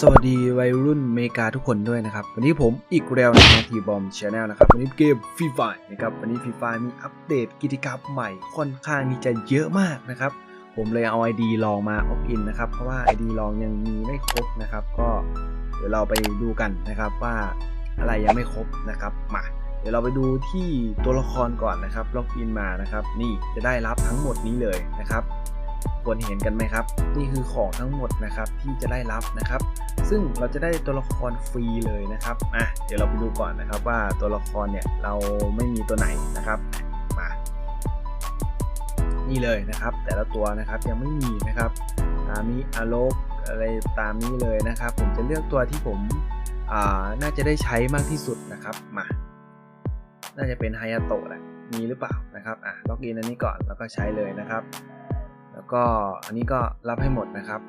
สวัสดีวัยรุ่นเมกาทุกคนด้วยนะครับ วันนี้ผมอีกแล้วนทีบอมชาแนลนะครับ วันนี้เกมฟรีไฟนะครับ วันนี้ฟรีไฟมีอัปเดตกิจกรรมใหม่ค่อนข้างที่จะเยอะมากนะครับ ผมเลยเอา ID ลองมาออฟอินนะครับ เพราะว่า ID ลองยังมีไม่ครบนะครับ ก็เดี๋ยวเราไปดูกันนะครับว่าอะไรยังไม่ครบนะครับมาเดี๋ยวเราไปดูที่ตัวละครก่อนนะครับล็อกอินมานะครับ นี่จะได้รับทั้งหมดนี้เลยนะครับ ควรเห็นกันไหมครับ นี่คือของทั้งหมดนะครับที่จะได้รับนะครับ ซึ่งเราจะได้ตัวละครฟรีเลยนะครับอะเดี๋ยวเราไปดูก่อนนะครับว่าตัวละครเนี่ยเราไม่มีตัวไหนนะครับมานี่เลยนะครับ แต่ละตัวนะครับยังไม่มีนะครับตามนี้อโลกอะไรตามนี้เลยนะครับ ผมจะเลือกตัวที่ผมอ่าน่าจะได้ใช้มากที่สุดนะครับมา น่าจะเป็นไฮยาโตะแหละมีหรือเปล่านะครับอะล็อกอินอันนี้ก่อนแล้วก็ใช้เลยนะครับ ก็อันนี้ก็รับให้หมดนะครับ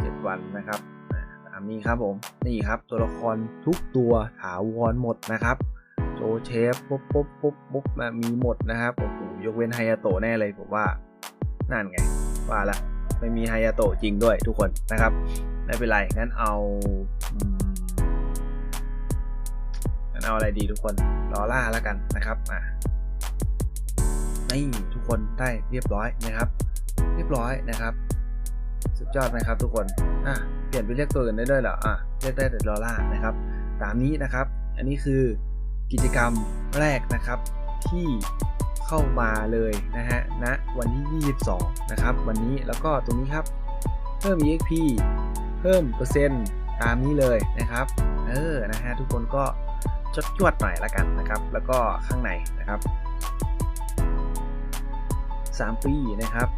เจ็ดวันนะครับอะตามนี้ครับผมนี่ครับตัวละครทุกตัวถาวรหมดนะครับโจเชฟปุ๊บปุ๊บปุ๊บปุ๊บมามีหมดนะครับโอ้โหยกเว้นไฮยาโตะแน่เลยผมว่านั่นไงว่าละไม่มีไฮยาโตะจริงด้วยทุกคนนะครับไม่เป็นไรงั้นเอาอืมงั้นเอาอะไรดีทุกคนลอล่าแล้วกันนะครับอะ นี่ทุกคนได้เรียบร้อยนะครับ เรียบร้อยนะครับ สุดยอดนะครับทุกคนอะเปลี่ยนไปเรียกตัวอื่นได้ด้วยเหรออะเรียกได้แต่ดอลลาร์นะครับ ตามนี้นะครับ อันนี้คือกิจกรรมแรกนะครับที่เข้ามาเลยนะฮะณนะวันที่ 22 นะครับ วันนี้แล้วก็ตรงนี้ครับ เพิ่ม EXP เพิ่มเปอร์เซ็นต์ตามนี้เลยนะครับ เออนะฮะทุกคนก็จดจวดหน่อยละกันนะครับ แล้วก็ข้างในนะครับ 3 ปีนะครับ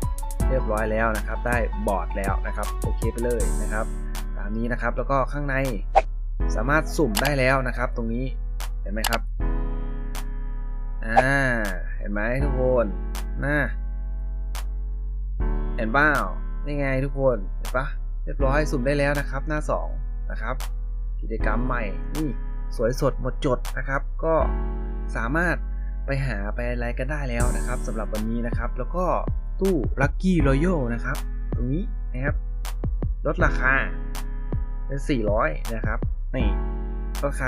เรียบร้อยแล้วนะครับ ได้บอร์ดแล้วนะครับโอเคไปเลยนะครับ ตามนี้นะครับแล้วก็ข้างในสามารถสุ่มได้แล้วนะครับ ตรงนี้เห็นไหมครับอ่าเห็นไหมทุกคนน่าเห็นเปล่านี่ไงทุกคนเห็นปะเรียบร้อยสุ่มได้แล้วนะครับ หน้า 2 นะครับ กิจกรรมใหม่นี่สวยสดหมดจดนะครับ ก็สามารถ ไปหาไปอะไรกันได้แล้วนะครับสำหรับวันนี้นะครับ แล้วก็ตู้ Lucky Royal นะครับ ตรงนี้นะครับ ลดราคาเป็น 400 นะครับนี่ลดราคา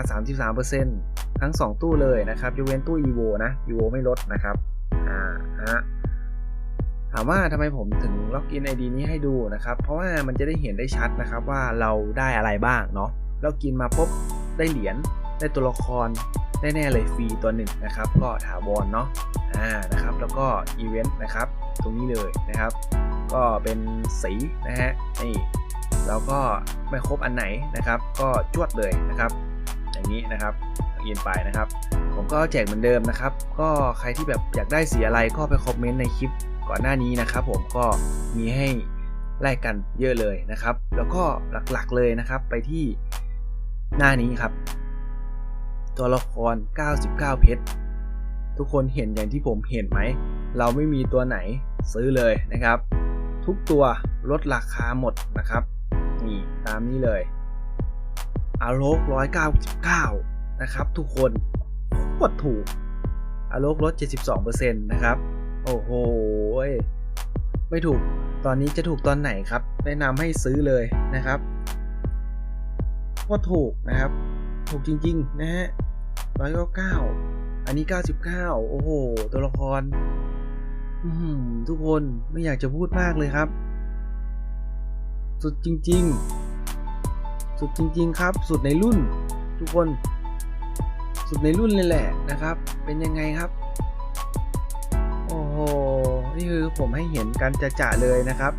33%ทั้ง 2 ตู้เลยนะครับยกเว้นตู้ EVO นะ EVO ไม่ลดนะครับอ่าฮะถามว่าทำไมผมถึงล็อกอิน ID นี้ให้ดูนะครับ เพราะว่ามันจะได้เห็นได้ชัดนะครับว่าเราได้อะไรบ้างเนาะล็อกอินมาปุ๊บได้เหรียญได้ตัวละคร แน่ๆเลยฟรีตัวหนึ่งนะครับ ก็ถาวรเนาะอ่านะครับ แล้วก็อีเวนต์นะครับ ตรงนี้เลยนะครับ ก็เป็นสีนะฮะนี่เราก็ไม่ครบอันไหนนะครับ ก็จวดเลยนะครับ อย่างนี้นะครับอินไปนะครับ ผมก็แจกเหมือนเดิมนะครับ ก็ใครที่แบบอยากได้สีอะไรก็ไปคอมเมนต์ในคลิปก่อนหน้านี้นะครับ ผมก็มีให้แลกกันเยอะเลยนะครับ แล้วก็หลักๆเลยนะครับไปที่หน้านี้ครับ ตัวละคร 99 เพชร ทุกคนเห็นอย่างที่ผมเห็นไหม เราไม่มีตัวไหนซื้อเลยนะครับ ทุกตัวลดราคาหมดนะครับ นี่ตามนี้เลยอาโลก199 นะครับ ทุกคนโคตรถูกอาโลกลด 72%นะครับ โอ้โห ไม่ถูก ตอนนี้จะถูกตอนไหนครับ แนะนำให้ซื้อเลยนะครับโคตรถูกนะครับ ถูกจริง ๆ นะฮะ199อันนี้99โอ้โห ตัวละครทุกคนไม่อยากจะพูดมากเลยครับ สุดจริง ๆ สุดจริง ๆ ครับ สุดในรุ่น ทุกคน สุดในรุ่นเลยแหละนะครับ เป็นยังไงครับ โอ้โห นี่คือผมให้เห็นกันจะจะๆเลยนะครับ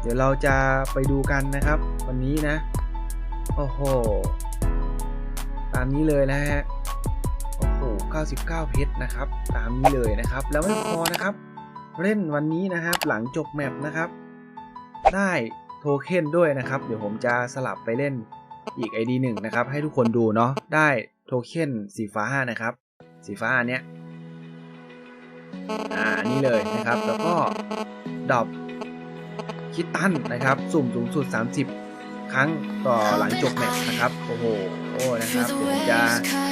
เดี๋ยวเราจะไปดูกันนะครับ วันนี้นะ โอ้โห ตามนี้เลยนะฮะโอ้โห99 เพชรนะครับ ตามนี้เลยนะครับ แล้วไม่พอนะครับ เล่นวันนี้นะครับ หลังจบแมปนะครับ ได้โทเค็นด้วยนะครับ เดี๋ยวผมจะสลับไปเล่นอีก ID หนึ่งนะครับ ให้ทุกคนดูเนาะ ได้โทเค็นสีฟ้านะครับ สีฟ้าอันเนี้ย อ่านนี้เลยนะครับ แล้วก็ดอปคิตตันนะครับ สุ่มสูงสุด 30 ครั้งต่อหลังจบแมตช์นะครับ โอ้โหโอ้นะครับเดี๋ยวผมจะ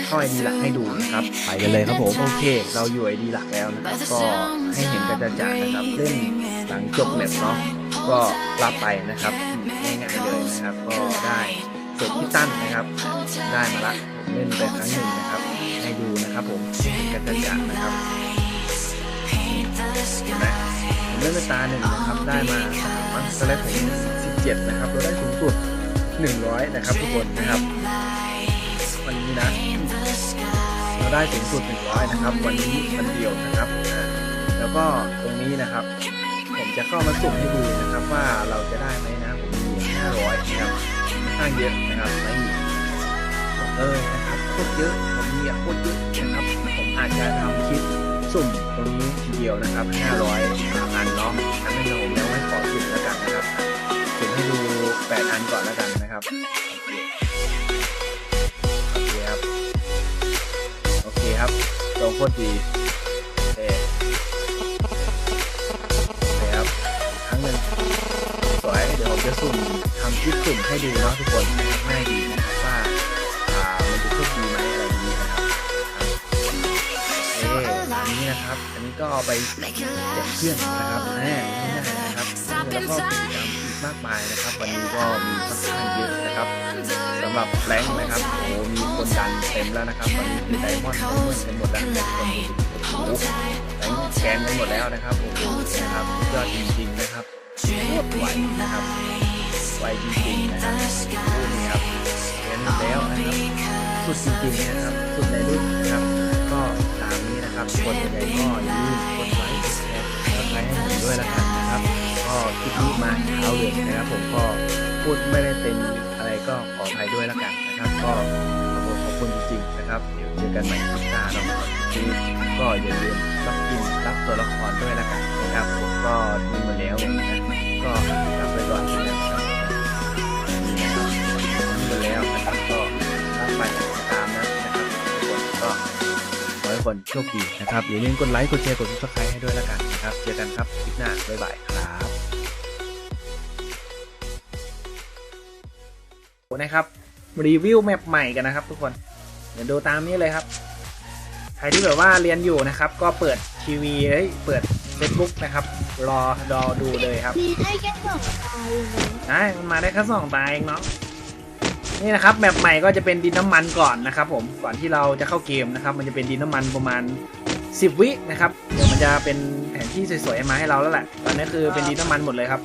เข้าไอดีหลักให้ดูนะครับ ไปกันเลยครับผม โอเค เราอยู่ไอดีหลักแล้วนะครับ ก็ให้เห็นกันจะๆนะครับเล่นหลังจบแมตช์เนาะ ก็รับไปนะครับง่ายๆเลยนะครับ ก็ได้เสร็จที่ตั้นนะครับ ได้มาละผมเล่นไปครั้งหนึ่งนะครับ ให้ดูนะครับผมกันจะจันะครับเห็นไหมผมเล่นไปตาหนึ่งนะครับ ได้มาสามวันตอนแรกผม17นะครับ เราได้สูงสุด 100 นะครับทุกคนนะครับ วันนี้นะ เราได้สูงสุด 100 นะครับ วันนี้วันเดียวนะครับแล้วก็ตรงนี้นะครับ ผมจะเข้ามาสุ่มให้ดูนะครับว่าเราจะได้ไหมนะผมมี500นะครับค่อนข้างเยอะนะครับไม่บอกเลยนะครับโคตรเยอะผมมีโคตรเยอะนะครับผมอาจจะทำคลิปสุ่มตรงนี้ทีเดียวนะครับ 500อันเนาะอันนี้ผมยังไม่ขอสุ่มแล้วกันนะครับสุ่มให้ดู 8 อันก่อนแล้วกัน นะครับโอเคโอเคครับ โอเคครับตรงโคตรดีโอเคโอเคครับครั้งหนึ่งสวยเดี๋ยวผมจะสุ่มทำคลิปสุ่มให้ดูเนาะทุกคนง่ายดีนะครับว่าอ่ามันจะโชคดีไหมอะไรอย่างนี้นะครับครับโอเคอันนี้นะครับ อันนี้ก็เอาไปแจกเพื่อนนะครับแน่ไม่ได้นะครับแล้วก็กิจกรรมอีก มากมายนะครับ วันนี้ก็มีค่อนข้างเยอะนะครับสำหรับแรงค์นะครับโอ้โหมีคนดันเต็มแล้วนะครับวันนี้คือไดมอนด์ไดมอนด์เป็นหมดแล้วทุกคนโอ้แรงค์แกนกันหมดแล้วนะครับโอ้โหนะครับยอดจริงๆนะครับโคตรไวนะครับไวจริงๆนะครับดูนี่ครับแกนหมแล้วนะครับสุดจริงๆนะครับสุดในรุ่นนะครับ ก็ตามนี้นะครับคนยังไงก็ มาเช้าเลยนะครับผมก็พูดไม่ได้เต็มอะไรก็ขออภัยด้วยและกันนะครับ ก็ขอบคุณขอบคุณจริงๆนะครับเดี๋ยวเจอกันใหม่คลิปหน้าเนากนี้ก็อย่าลืมรับกินรับตัวละครด้วยและกันนะครับผมก็มีมาแล้วนะก็รับไปก่อนนะครับนี่มีมาแล้วนะครับก็รับไปตามนะนะครับทุกคนก็ขอให้ทุกคนโชคดีนะครับอย่าลืมกดไลค์กดแชร์กด subscribe ให้ด้วยละกันนะครับเจอกันครับคลิปหน้าบ๊ายบายครับ นะครับ รีวิวแมปใหม่กันนะครับ ทุกคน เดี๋ยวดูตามนี้เลยครับ ใครที่แบบว่าเรียนอยู่นะครับ ก็เปิดทีวีเฮ้ยเปิด Facebook นะครับ รอรอดูเลยครับมีได้แค่สองตายเลยใช่มันมาได้แค่สองตาเองเนาะนี่นะครับแมปใหม่ก็จะเป็นดินน้ำมันก่อนนะครับ ผมก่อนที่เราจะเข้าเกมนะครับ มันจะเป็นดินน้ำมันประมาณ 10 วินะครับเดี๋ยวมันจะเป็นแผนที่สวยๆมาให้เราแล้วแหละตอนนี้คือเป็นดินน้ำมันหมดเลยครับ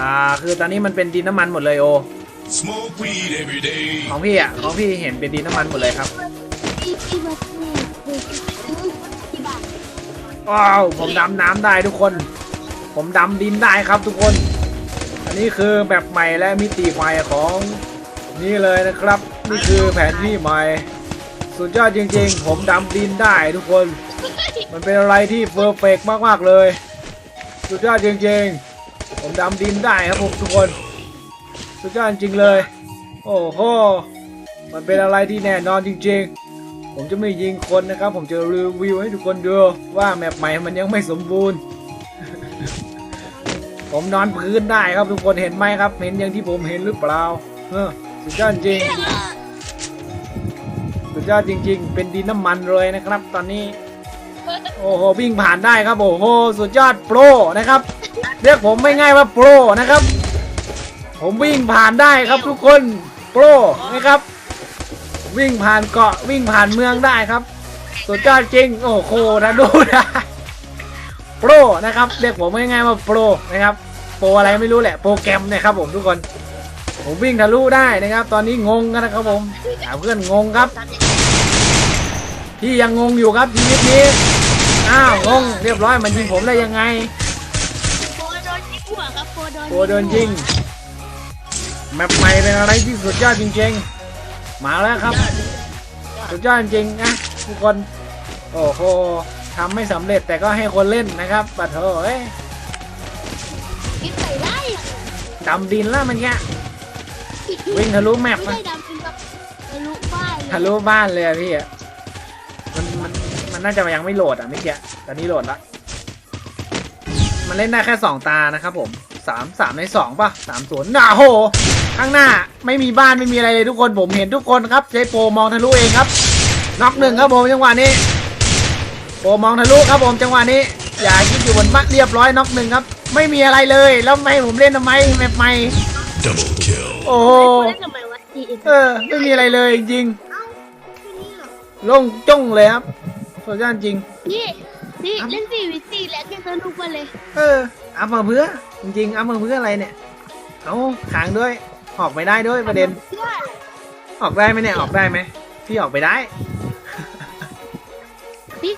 อ่าคือตอนนี้มันเป็นดินน้ำมันหมดเลยโอ Smoke weed every day. ของพี่อะของพี่เห็นเป็นดินน้ำมันหมดเลยครับที่ที่วัดนี่คือที่บ้านว้าวผมดำน้ำได้ทุกคน ผมดำดินได้ครับทุกคน อันนี้คือแบบใหม่และมิติใหม่ของนี่เลยนะครับ นี่คือแผนที่ใหม่ สุดยอดจริงๆ ผมดำดินได้ทุกคน มันเป็นอะไรที่เพอร์เฟกมากๆเลย สุดยอดจริงๆ ผมดำดินได้ครับผมทุกคนสุดยอดจริงเลย โอ้โหมันเป็นอะไรที่แน่นอนจริง ๆ ผมจะไม่ยิงคนนะครับ ผมจะรีวิวให้ทุกคนดูว่าแมปใหม่มันยังไม่สมบูรณ์ ผมนอนพื้นได้ครับทุกคนเห็นไหมครับ เห็นอย่างที่ผมเห็นหรือเปล่าเออสุดยอดจริงสุดยอดจริง ๆ เป็นดินน้ำมันเลยนะครับ ตอนนี้ โอ้โหวิ่งผ่านได้ครับโอ้โหสุดยอดโปรนะครับ เรียกผมไม่ง่ายว่าโปรนะครับ ผมวิ่งผ่านได้ครับทุกคนโปรนะครับ วิ่งผ่านเกาะวิ่งผ่านเมืองได้ครับ สุดยอดจริง โอ้โหนะดูนะโปรนะครับเรียกผมไม่ง่ายว่าโปรนะครับ โปรอะไรไม่รู้แหละโปรแกรมนะครับผมทุกคน ผมวิ่งทะลุได้นะครับ ตอนนี้งงกันนะครับผมหาเพื่อนงงครับพี่ยังงงอยู่ครับชีวิตนี้อ้าวงงเรียบร้อยมันยิงผมได้ยังไง โปโดนโอ้โดนยิงแมปใหม่เป็นอะไรที่สุดยอดจริงๆ มาแล้วครับ สุดยอดจริงๆนะทุกคน โอ้โหทำไม่สำเร็จแต่ก็ให้คนเล่นนะครับปัดโถเอ้ยคิดไปได้ดำดินแล้วมันแค่วิ่งทะลุแมปไม่มาได้ดำเป็นแบบทะลุบ้านทะลุบ้านเลยอะพี่อะมันมันมันน่าจะยังไม่โหลดอะไม่เกี้ตอนนี้โหลดละมันเล่นได้แค่สองตานะครับผม สามสามในสองป่ะสามศูนย์น่าโห ข้างหน้าไม่มีบ้านไม่มีอะไรเลยทุกคนผมเห็นทุกคนครับเจโปรมองทะลุเองครับน็อกหนึ่งครับผมจังหวะนี้โปรมองทะลุครับผมจังหวะนี้ อย่าคิดอยู่บนมัดเรียบร้อยน็อกหนึ่งครับ ไม่มีอะไรเลยแล้วไม่ให้ผมเล่นทำไมแมปใหม่ Double kill. โอ้โหเล่นทำไมวะทีเอ็นเออไม่มีอะไรเลยจริงเอ้าที่นี่เหรอโล่งจ้งเลยครับสุดยอดจริงนี่ นี่เล่นสี่วิสี่แล้วแกสนุกกว่าเลย เอออัพมาเพื่อจริงๆอัพมาเพื่ออะไรเนี่ยเอาขังด้วยออกไปได้ด้วยประเด็น เพื่ออะไรออกได้ไหมเนี่ยออกได้ไหมพี่ออกไปได้ พี่